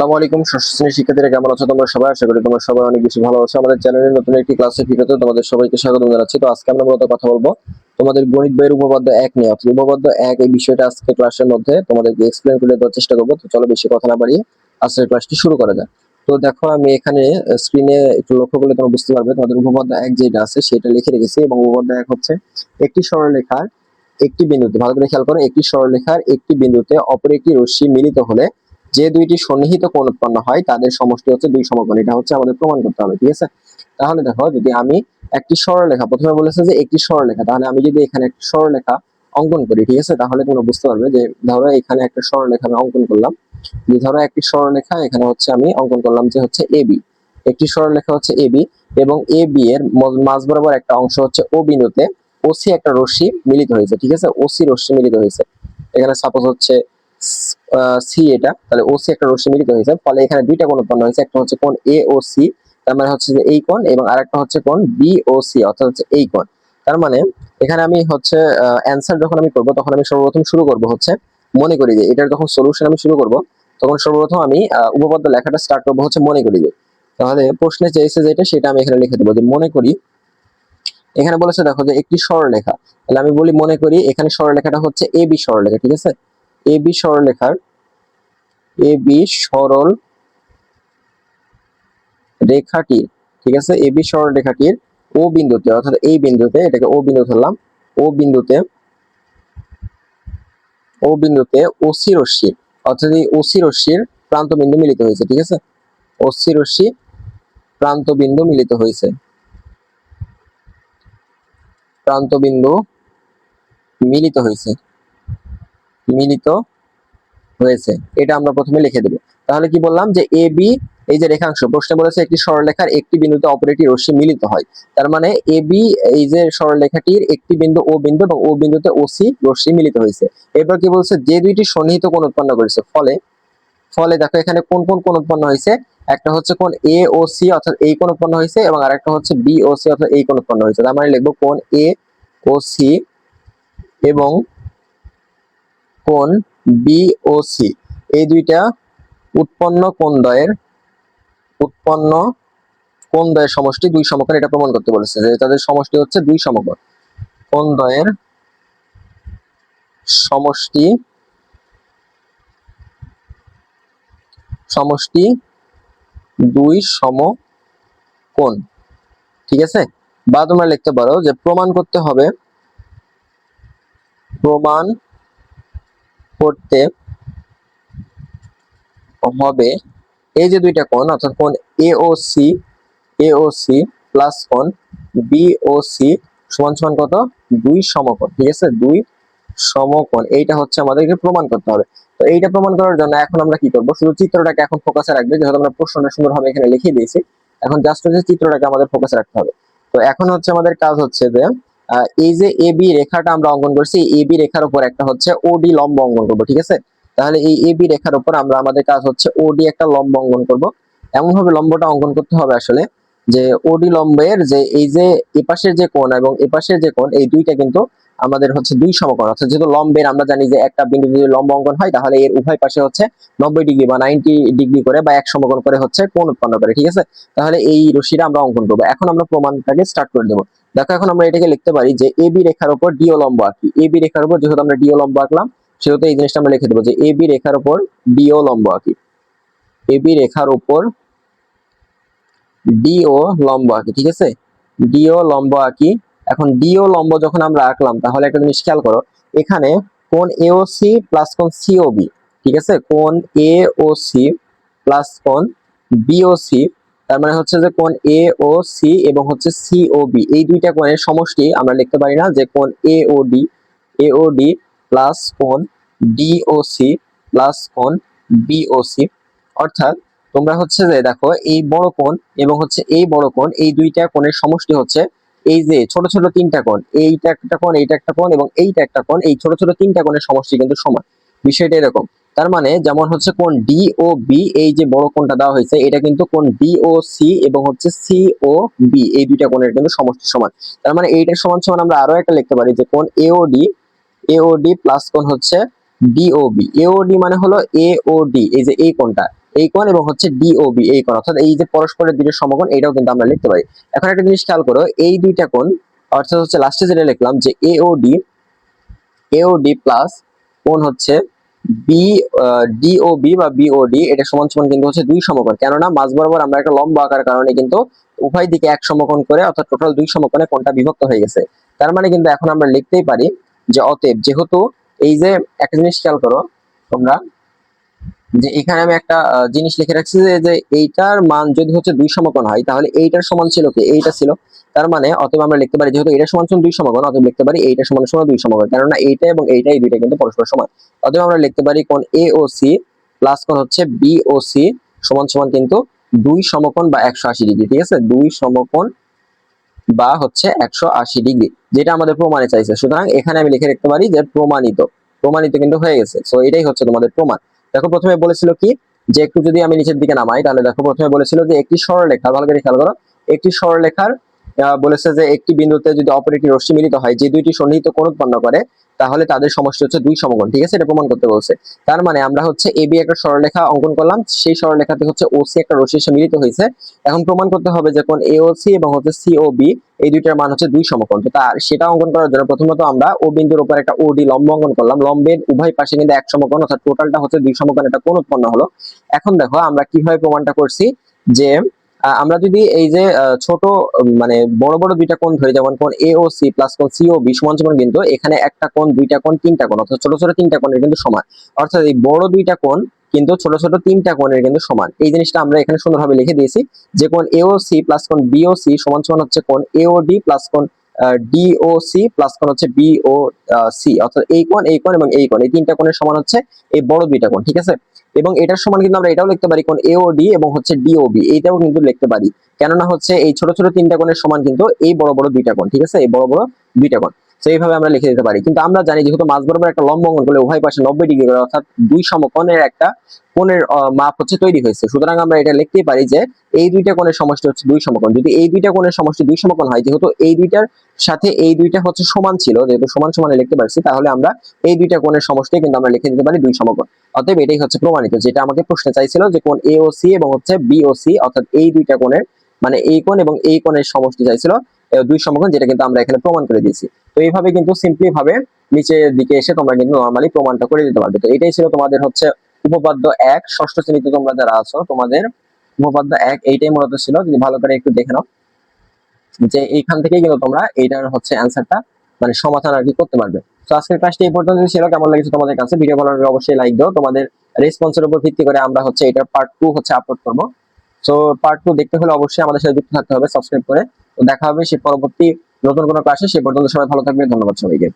আসসালামু আলাইকুম ষষ্ঠ শ্রেণির শিক্ষার্থীরা কেমন আছো তোমরা সবাই? আশা করি তোমরা সবাই অনেক ভালো আছো। আমাদের চ্যানেলের নতুন একটি ক্লাসে ভিডিওতে তোমাদের সবাইকে স্বাগত জানাচ্ছি। তো আজকে আমরা মূলত কথা বলব তোমাদের গণিত বইয়ের উপপাদ্য এক নিয়ে। অর্থাৎ উপপাদ্য এক এই বিষয়টা আজকে ক্লাসের মধ্যে তোমাদেরকে এক্সপ্লেন করে দেওয়ার চেষ্টা করব। তো চলো বেশি কথা না বাড়িয়ে আজকের ক্লাসটি শুরু করা যাক। তো দেখো, আমি এখানে স্ক্রিনে একটু লক্ষ্য করলে তোমরা বুঝতে পারবে তোমাদের উপপাদ্য এক যেটা আছে সেটা লিখে রেখেছি এবং উপপাদ্য এক হচ্ছে একটি সরলরেখার একটি বিন্দুতে, ভালো করে খেয়াল করো, একটি সরলরেখার একটি বিন্দুতে অপর একটি রশ্মি মিলিত হলে যে দুইটি সন্নিহিত কোণ উৎপন্ন হয়, তাদের সমষ্টি হচ্ছে দুই সমকোণ। এটা হচ্ছে আমাদের প্রমাণ করতে হবে, ঠিক আছে? তাহলে দেখো, যদি আমি একটি সরলরেখা, প্রথমে বলেছে যে একটি সরলরেখা, তাহলে আমি যদি এখানে একটি সরলরেখা অঙ্কন করি, ঠিক আছে? তাহলে তোমরা বুঝতে পারবে যে, ধরো এখানে একটা সরলরেখা আমি অঙ্কন করলাম। যে ধরো একটি সরলরেখা, এখানে হচ্ছে আমি অঙ্কন করলাম যে হচ্ছে এবি একটি সরলরেখা হচ্ছে এবি এবং এ বি এর মাঝ বরাবর একটা অংশ হচ্ছে ও বিন্দুতে ওসি একটা রশ্মি মিলিত হয়েছে, ঠিক আছে? ওসি রশ্মি মিলিত হয়েছে। এখানে সাপোজ হচ্ছে সি এটা, তাহলে ওসি একটা রশ্মি মিলিত হয়েছে। ফলে এখানে দুইটা কোণ উৎপন্ন হয়েছে, একটা হচ্ছে কোণ এ ও সি তার মানে হচ্ছে যে এই কোণ এবং আরেকটা হচ্ছে কোণ বি ও সি অর্থাৎ হচ্ছে এই কোণ। তার মানে এখানে আমি হচ্ছে অ্যান্সার যখন আমি করব, তখন আমি সর্বপ্রথম শুরু করব হচ্ছে, মনে করি যে এটার যখন সলিউশন আমি শুরু করব, তখন সর্বপ্রথম আমি উপপাদ্য লেখাটা স্টার্ট করব হচ্ছে মনে করি যে। তাহলে প্রশ্নে চেয়েছে যেটা সেটা আমি এখানে লিখে দেবো যে মনে করি, এখানে বলেছে দেখো যে একটি সরলরেখা তাহলে আমি বলি মনে করি, এখানে সরলরেখাটা হচ্ছে এ বি সরলরেখা ঠিক আছে? এ বি সরলরেখার এ বি সরল রেখাটির, ঠিক আছে? এ বি সরল রেখাটির ও বিন্দুতে, অর্থাৎ এই বিন্দুতে এটাকে ও বিন্দু ধরলাম, ও বিন্দুতে ও বিন্দুতে ওসি রশ্মি, অর্থাৎ এই ওসি রশ্মির প্রান্ত বিন্দু মিলিত হয়েছে, ঠিক আছে? ওসি রশ্মি প্রান্ত বিন্দু মিলিত হয়েছে। প্রান্ত বিন্দু মিলিত হয়েছে। মিলিত হয়েছে। এটা আমরা প্রথমে লিখে দেব। তাহলে কি বললাম যে এ, বি, এই যে রেখাংশ, প্রশ্নে বলেছে একটি সরলরেখার একটি বিন্দুতে অপর রশ্মি মিলিত হয়। তার মানে এ, বি, এই যে সরলরেখাটির একটি বিন্দু ও বিন্দু এবং ও বিন্দুতে ওসি রশ্মি মিলিত হয়েছে। এরপর কি বলছে যে দুইটি সন্নিহিত কোণ উৎপন্ন করেছে? ফলে ফলে দেখো এখানে কোন কোন কোণ উৎপন্ন হয়েছে? একটা হচ্ছে কোন এ ও, সি অর্থাৎ এই কোণ উৎপন্ন হয়েছে এবং আরেকটা হচ্ছে বি ও, সি অর্থাৎ এই কোণ উৎপন্ন হয়েছে। তার মানে লিখব কোন এ ও, সি এবং কোণ বি ও সি এই দুইটা উৎপন্ন কোন কোণদ্বয়ের উৎপন্ন কোন কোণদ্বয়ের সমষ্টি? দুই সমকোণ, এটা প্রমাণ করতে বলেছে যে তাদের সমষ্টি হচ্ছে দুই সমকোণ। কোণদ্বয়ের সমষ্টি? সমষ্টি দুই সমকোণ। ঠিক আছে? বা তোমরা লিখতে পারো যে প্রমাণ করতে হবে, প্রমাণ করতে হবে। এই যে দুইটা কোণ, অর্থাৎ কোণ A O C A O C plus কোণ বি ও সি সমান সমান কত? দুই সমকোণ, ঠিক আছে? দুই সমকোণ, এইটা হচ্ছে আমাদেরকে প্রমাণ করতে হবে। তো এইটা প্রমাণ করার জন্য এখন আমরা কি করব? শুধু চিত্রটাকে এখন ফোকাসে রাখবে, যেহেতু আমরা প্রশ্নটা সুন্দরভাবে এখানে লিখে দিয়েছি। এখন জাস্ট হচ্ছে চিত্রটাকে আমাদের ফোকাসে রাখতে হবে। তো এখন হচ্ছে আমাদের কাজ হচ্ছে যে এই যে এ বি রেখাটা আমরা অঙ্কন করছি এ বি রেখার উপর একটা হচ্ছে ওডি লম্ব অঙ্কন করব, ঠিক আছে? তাহলে এই এ বি রেখার উপর আমরা আমাদের কাজ হচ্ছে ওডি একটা লম্ব অঙ্কন করব। এমন ভাবে লম্বটা অঙ্কন করতে হবে আসলে, যে ওডি লম্বের যে এই যে এপাশের যে কোণ এবং এপাশের যে কোণ, এই দুইটা কিন্তু আমাদের হচ্ছে দুই সমকোণ। অর্থাৎ যেহেতু লম্বের আমরা জানি যে একটা বিন্দু যদি লম্ব অঙ্কন হয়, তাহলে এর উভয় পাশে হচ্ছে নব্বই ডিগ্রি বা নাইনটি ডিগ্রি করে বা এক সমকোণ করে হচ্ছে কোণ উৎপন্ন করে, ঠিক আছে? তাহলে এই রশিটা আমরা অঙ্কন করব। এখন আমরা প্রমাণটাকে স্টার্ট করে দেবো। দেখো এখন আমরা এটাকে লিখতে পারি যে এ বি রেখার উপর ডিও লম্ব আঁকি। এ বি রেখার উপর যেহেতু আমরা ডিও লম্ব আঁকলাম, সেহেতু এই জিনিসটা আমরা লিখে দেবো যে এ বি রেখার উপর ডিও লম্ব আঁকি। এ বি রেখার উপর ডিও লম্ব আঁকি, ঠিক আছে? ডিও লম্ব আঁকি। এখন ডিও লম্ব যখন আমরা আঁকলাম, তাহলে একটা জিনিস খেয়াল করো, এখানে কোন এওসি প্লাস কোন সিওবি ঠিক আছে? কোন এ ও সি প্লাস কোন বিওসি তার মানে হচ্ছে যে কোন এ ও সি এবং হচ্ছে সিওবি এই দুইটা কোণের সমষ্টি আমরা লিখতে পারি না যে কোন A O D A O D plus কোন ডিওসি প্লাস কোন বি ও সি অর্থাৎ তোমরা হচ্ছে যে দেখো, এই বড় কোণ এবং হচ্ছে এই বড় কোণ, এই দুইটা কোণের সমষ্টি হচ্ছে এই যে ছোট ছোট তিনটা কোণ। এইটা একটা কোণ, এইটা একটা কোণ এবং এইটা একটা কোণ, এই ছোট ছোট তিনটা কোণের সমষ্টি কিন্তু সমান। বিষয়টা এরকম। তার মানে যেমন হচ্ছে কোন ডি ও বি এই যে বড় কোনটা দেওয়া হয়েছে, এটা কিন্তু কোন ডি ও সি এবং হচ্ছে সি ও বি এই দুইটা কোণের কিন্তু সমষ্টি সমান। তার মানে এইটার সমান সমান আমরা আরও একটা লিখতে পারি যে কোন A O D A O D plus কোন হচ্ছে ডিওবি এওডি মানে হলো এ ও ডি এই যে এই কোণটা। এই কোণ এবং হচ্ছে ডিওবি এই কোণ। অর্থাৎ এই যে পরস্পরের দুটো সমকোণ, এটাও কিন্তু আমরা লিখতে পারি। এখন একটা জিনিস খেয়াল করো, এই দুইটা কোণ, অর্থাৎ হচ্ছে লাস্টে যেটা লিখলাম যে এওডি এওডি প্লাস কোণ হচ্ছে বি ডিওবি বা বিওডি এটা সমান সমান কিন্তু হচ্ছে দুই সমকোণ। কেননা মাঝ বরাবর আমরা একটা লম্বা আকার কারণে কিন্তু উভয় দিকে এক সমকোণ করে, অর্থাৎ টোটাল দুই সমকোণে কোনটা বিভক্ত হয়ে গেছে। তার মানে কিন্তু এখন আমরা লিখতেই পারি যে অতএব যেহেতু এই যে, একটা জিনিস খেয়াল করো তোমরা যে এখানে আমি একটা জিনিস লিখে রাখছি যে এইটার মান যদি হচ্ছে দুই সমকোণ হয়, তাহলে এইটার সমান ছিল কি? এইটা ছিল। তার মানে অতএব আমরা লিখতে পারি যেহেতু এটা সমান সমান দুই সমকোণ, অতএব লিখতে পারি এইটা সমান সমান দুই সমকোণ। কেননা এইটা এবং এইটা, এই দুইটা কিন্তু পরস্পর সমান। অতএব আমরা লিখতে পারি কোন এ ও সি প্লাস কোন হচ্ছে বি ও সি সমান সমান কিন্তু দুই সমকোণ বা একশো আশি ডিগ্রি, ঠিক আছে? দুই সমকোণ বা হচ্ছে একশো আশি ডিগ্রি, যেটা আমাদের প্রমাণে চাইছে। সুতরাং এখানে আমি লিখে রাখতে পারি যে প্রমাণিত। প্রমাণিত কিন্তু হয়ে গেছে। সো এটাই হচ্ছে তোমাদের প্রমাণ। দেখো প্রথমে বলেছিল কি? যে একটু যদি আমি নিচের দিকে নামাই, তাহলে দেখো প্রথমে বলেছিল যে একটি সরলরেখা ভালো করে খেয়াল করো, একটি সরলরেখার বলেছে যে একটি বিন্দুতে যদি অপর একটি রশ্মি মিলিত হয়, যে দুইটি সন্নিহিত কোণ উৎপন্ন করে তাহলে তাদের সমষ্টি হচ্ছে দুই সমকোণ, ঠিক আছে? এটা প্রমাণ করতে বলছে। তার মানে আমরা হচ্ছে এবি একটা সরলরেখা অঙ্কন করলাম, সেই সরলরেখাতে হচ্ছে ওসি একটা রশ্মি এসে মিলিত হয়েছে। এখন প্রমাণ করতে হবে যে কোন এওসি এবং হচ্ছে সিওবি এই দুইটার মান হচ্ছে দুই সমকোণ। তো তার, সেটা অঙ্কন করার জন্য প্রথমত আমরা ও বিন্দুর উপর একটা ওডি লম্ব অঙ্কন করলাম। লম্বের উভয় পাশে কিন্তু এক সমকোণ, অর্থাৎ টোটালটা হচ্ছে দুই সমকোণ একটা কোণ উৎপন্ন হলো? এখন দেখো আমরা কীভাবে প্রমাণটা করছি যে আমরা যদি এই যে ছোট মানে বড় বড় দুইটা কোণ ধরি, যেমন কোণ এ ও সি প্লাস কোণ সি ও বি সমান সমান কিন্তু এখানে একটা কোণ, দুইটা কোণ, তিনটা কোণ, অর্থাৎ ছোট ছোট তিনটা কোণের কিন্তু সমান। অর্থাৎ এই বড় দুইটা কোণ কিন্তু ছোট ছোট তিনটা কোণের কিন্তু সমান। এই জিনিসটা আমরা এখানে সুন্দরভাবে লিখে দিয়েছি যে কোণ এও সি প্লাস কোণ বিও সি সমান সমান হচ্ছে কোণ এও ডি প্লাস কোণ ডিও সি প্লাস কোণ হচ্ছে বিও সি অর্থাৎ এই কোণ এই কোণ এবং এই কোণ, এই তিনটা কোণের সমান হচ্ছে এই বড় দুইটা কোণ, ঠিক আছে? এবং এটার সমান কিন্তু আমরা এটাও লিখতে পারি কোন এওডি এবং হচ্ছে ডিওবি এইটাও কিন্তু লিখতে পারি। কেননা হচ্ছে এই ছোট ছোট তিনটা কোণের সমান কিন্তু এই বড় বড় দুইটা কোণ, ঠিক আছে? এই বড় বড় দুইটা কোণ। তো এইভাবে আমরা লিখে দিতে পারি। কিন্তু আমরা জানি যেহেতু মাঝ বরাবর একটা লম্ব অঙ্কন করলে উভয় পাশে নব্বই ডিগ্রি করে, অর্থাৎ দুই সমকোণের একটা কোণের মাপ হচ্ছে তৈরি হয়েছে। সুতরাং আমরা এটা লিখতেই পারি যে এই দুইটা কোণের সমষ্টি হচ্ছে দুই সমকোণ। যদি এই দুইটা কোণের সমষ্টি দুই সমকোণ হয়, যেহেতু এই দুইটার সাথে এই দুইটা হচ্ছে সমান ছিল, যেহেতু সমান সমানে লিখতে পারছি, তাহলে আমরা এই দুইটা কোণের সমষ্টি কিন্তু আমরা লিখে দিতে পারি দুই সমকোণ। অতএব এটাই হচ্ছে প্রমাণিত, যেটা আমাকে প্রশ্নে চাইছিল যে কোণ এ ও সি এবং হচ্ছে বি ও সি অর্থাৎ এই দুইটা কোণের মানে এই কোণ এবং এই কোণের সমষ্টি চাইছিল। দুই সমকোণ যেটা কিন্তু আমরা এখানে প্রমাণ করে দিয়েছি। তো এইভাবে কিন্তু সিম্পলি ভাবে নিচের দিকে এসে তোমরা কিন্তু নর্মালি প্রমাণটা করে দিতে পারবে। তো এটাই ছিল তোমাদের হচ্ছে উপপাদ্য এক। ষষ্ঠ শ্রেণীতে তোমরা যারা আছো, তোমাদের উপপাদ্য এক এইটাই মূলত ছিল। যদি ভালো করে একটু দেখে নাও, যে এইখান থেকেই কিন্তু তোমরা এইটার হচ্ছে অ্যান্সারটা মানে সমাধান আর কি করতে পারবে। তো আজকের ক্লাসটি এই পর্যন্ত ছিল। কেমন লেগেছে তোমাদের কাছে? ভিডিও ভালো লাগলে অবশ্যই লাইক দাও। তোমাদের রেসপন্সের উপর ভিত্তি করে আমরা হচ্ছে এটার পার্ট টু হচ্ছে আপলোড করব। সো পার্ট টু দেখতে হলে অবশ্যই আমাদের সাথে যুক্ত থাকতে হবে। সাবস্ক্রাইব করে তো দেখা হবে, সে পরবর্তী নতুন কোনো ক্লাসে সে পর্যন্ত সবাই ভালো থাকবে ধন্যবাদ সবাইকে।